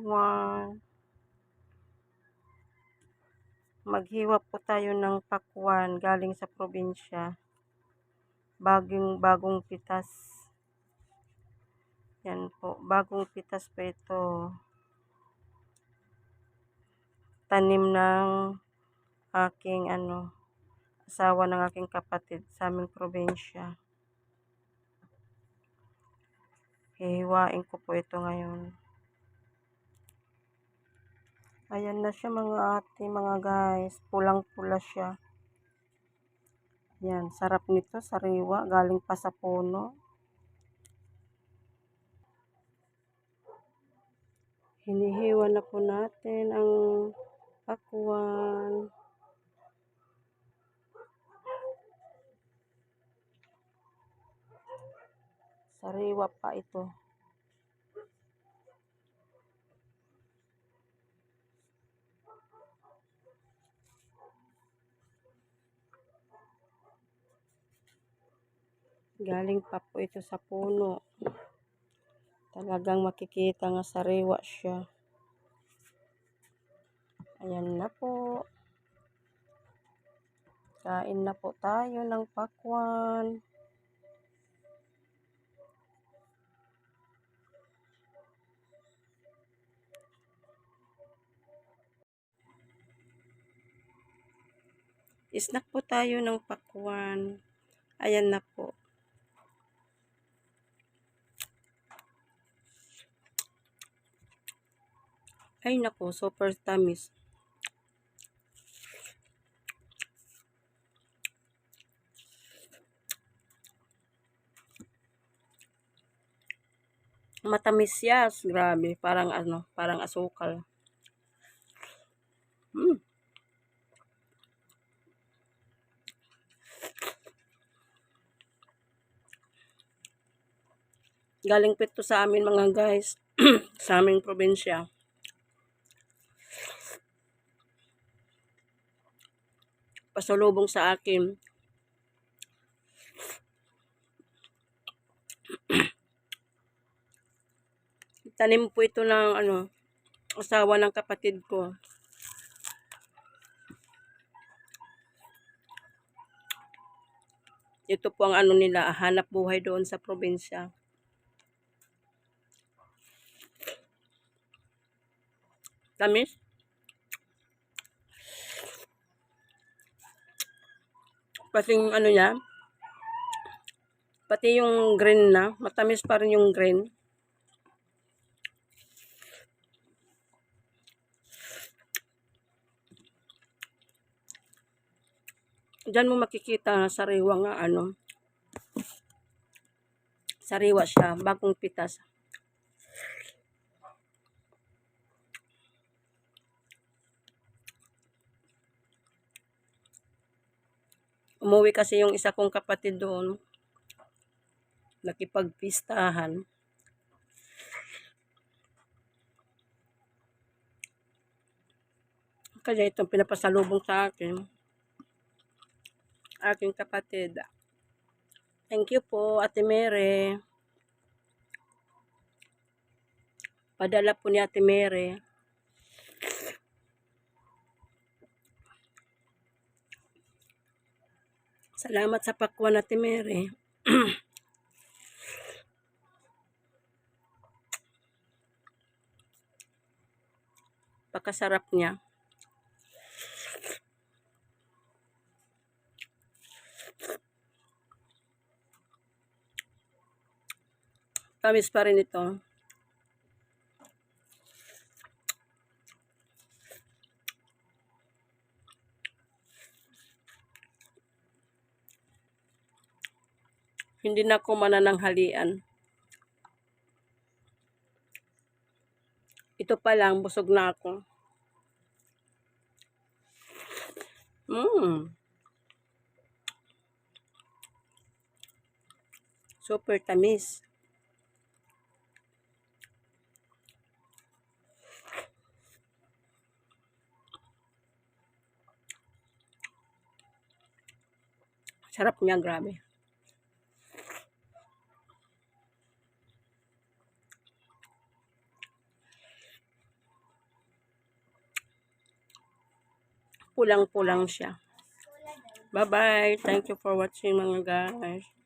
everyone. Maghiwa po tayo ng pakwan galing sa probinsya. Bagong bagong pitas. Yan po, bagong pitas po ito. Tanim ng aking ano, asawa ng aking kapatid sa aming probinsya. Hihiwain ko po ito ngayon. Ayan na siya mga ate, mga guys. Pulang-pula siya. Yan, sarap nito, sariwa, galing pa sa puno. Hinihiwa na po natin ang pakwan. Sariwa pa ito. Galing pa po ito sa puno. Talagang makikita nga sariwa siya. Ayan na po. Kain na po tayo ng pakwan. Snack po tayo ng pakwan. Ayan na po. Ay nako, super tamis. Matamis siya, grabe, parang ano, parang asukal. Mm. Galing po ito sa amin mga guys, sa aming probinsya. Pasalubong sa akin. Tanim po ito ng ano, asawa ng kapatid ko. Ito po ang ano nila, hanap buhay doon sa probinsya. Tamis? Pati yung ano niya, pati yung green na, matamis pa rin yung green. Diyan mo makikita sariwa nga ano. Sariwa siya, bagong pitas. Umuwi kasi yung isa kong kapatid doon. Nakipagpistahan. Kaya itong pinapasalubong sa akin. Aking kapatid. Thank you po, Ate Mere. Padala po ni Ate Mere. Salamat sa pakwan Ate Mere. Pakasarap niya. Tamis pa rin ito. Hindi na ako manananghalian. Ito pa lang, busog na ako. Mmm. Super tamis. Sarap niya, grabe. Pulang-pulang siya. Bye-bye. Thank you for watching mga guys.